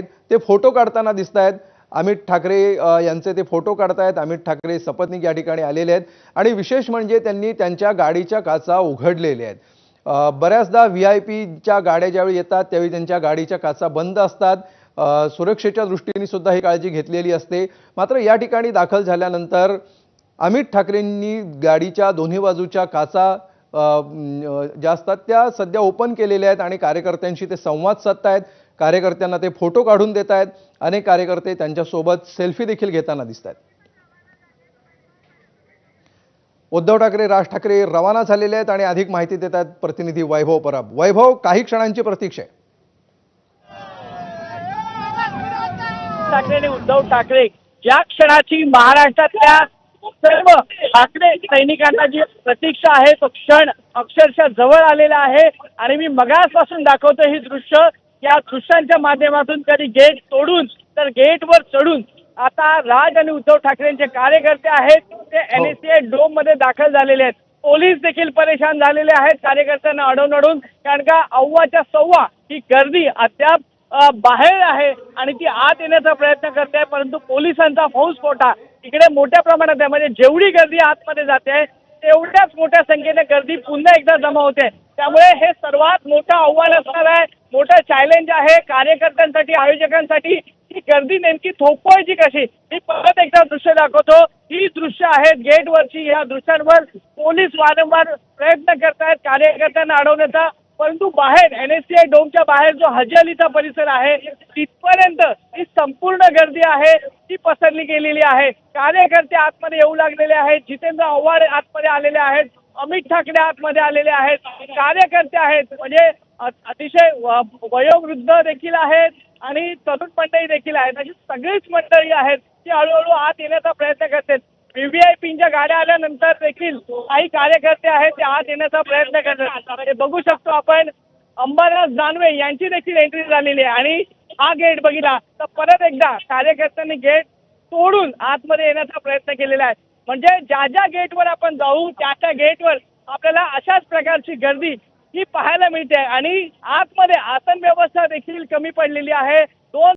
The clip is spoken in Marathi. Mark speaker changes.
Speaker 1: ते फोटो काढताना दिसत आहेत अमित ठाकरे यांचे ते फोटो काढतायत. अमित ठाकरे सपत्नीक या ठिकाणी आलेले आहेत. आणि विशेष म्हणजे त्यांनी त्यांच्या गाडीच्या काचा उघडलेल्या आहेत. बऱ्याचदा व्ही आय पीच्या गाड्या ज्यावेळी येतात त्यावेळी त्यांच्या गाडीच्या काचा बंद असतात. सुरक्षेच्या दृष्टीने सुद्धा ही काळजी घेतलेली असते. मात्र या ठिकाणी दाखल झाल्यानंतर अमित ठाकरेंनी गाडीच्या दोन्ही बाजूच्या काचा ज्या असतात त्या सध्या ओपन केलेल्या आहेत आणि कार्यकर्त्यांशी ते संवाद साधतायत. कार्यकर्त्यांना ते फोटो काढून देत आहेत अनेक कार्यकर्ते त्यांच्यासोबत सेल्फी देखील घेताना दिसत आहेत उद्धव ठाकरे राज ठाकरे रवाना झालेले आहेत आणि अधिक माहिती देत आहेत प्रतिनिधी वैभव परब. वैभव काही क्षणांची प्रतीक्षा आहे.
Speaker 2: ठाकरे आणि उद्धव ठाकरे या क्षणाची महाराष्ट्रातल्या सर्व ठाकरे सैनिकांना जी प्रतीक्षा आहे तो क्षण अक्षरशः जवळ आलेला आहे. आणि मी मगासपासून दाखवतो ही दृश्य. या दृश्यांच्या माध्यमातून कधी गेट तोडून तर गेटवर चढून आता राज आणि उद्धव ठाकरेंचे कार्यकर्ते आहेत. ते एन एस सी डोममध्ये दाखल झालेले आहेत. पोलीस देखील परेशान झालेले आहेत कार्यकर्त्यांना अडवून अडवून कारण का अव्वाच्या सव्वा ही गर्दी अद्याप बाहेर आहे आणि ती आत येण्याचा प्रयत्न करते परंतु पोलिसांचा फौजफोटा इकडे मोठ्या प्रमाणात आहे म्हणजे जेवढी गर्दी आतमध्ये जाते तेवढ्याच मोठ्या संख्येने गर्दी पुन्हा एकदा जमा होते. त्यामुळे हे सर्वात मोठं आव्हान असणार आहे. मोठं चॅलेंज आहे कार्यकर्त्यांसाठी आयोजकांसाठी. ही गर्दी नेमकी थोपवायची कशी? मी परत एकदा दृश्य दाखवतो. ही दृश्य आहेत गेटवरची. या दृश्यांवर पोलीस वारंवार प्रयत्न करतायत कार्यकर्त्यांना अडवण्याचा. परंतु बाहेर एन एस सी आय डोमच्या बाहेर जो हज अलीचा परिसर आहे तिथपर्यंत ही संपूर्ण गर्दी आहे ती पसरली गेलेली आहे. कार्यकर्ते आतमध्ये येऊ लागलेले आहेत जितेंद्र आव्हाड आतमध्ये आलेले आहेत अमित ठाकरे आतमध्ये आलेले आहेत. कार्यकर्ते आहेत म्हणजे अतिशय व- वयोवृद्ध देखील आहेत आणि तरुण मंडळी देखील आहेत. अशी सगळीच मंडळी आहेत ती हळूहळू आत येण्याचा प्रयत्न करतात. व्हीव्हीआयपीच्या गाड्या आल्यानंतर देखील काही कार्यकर्ते आहेत ते आत येण्याचा प्रयत्न करतात. हे बघू शकतो आपण अंबरनाथ दानवे यांची देखील एंट्री झालेली आहे. आणि हा गेट बघितला. तर परत एकदा कार्यकर्त्यांनी गेट तोडून आतमध्ये येण्याचा प्रयत्न केलेला आहे. म्हणजे ज्या ज्या गेटवर आपण जाऊ त्या त्या गेटवर आपल्याला अशाच प्रकारची गर्दी ही पाहायला मिळते. आणि आतमध्ये आसन व्यवस्था देखील कमी पडलेली आहे.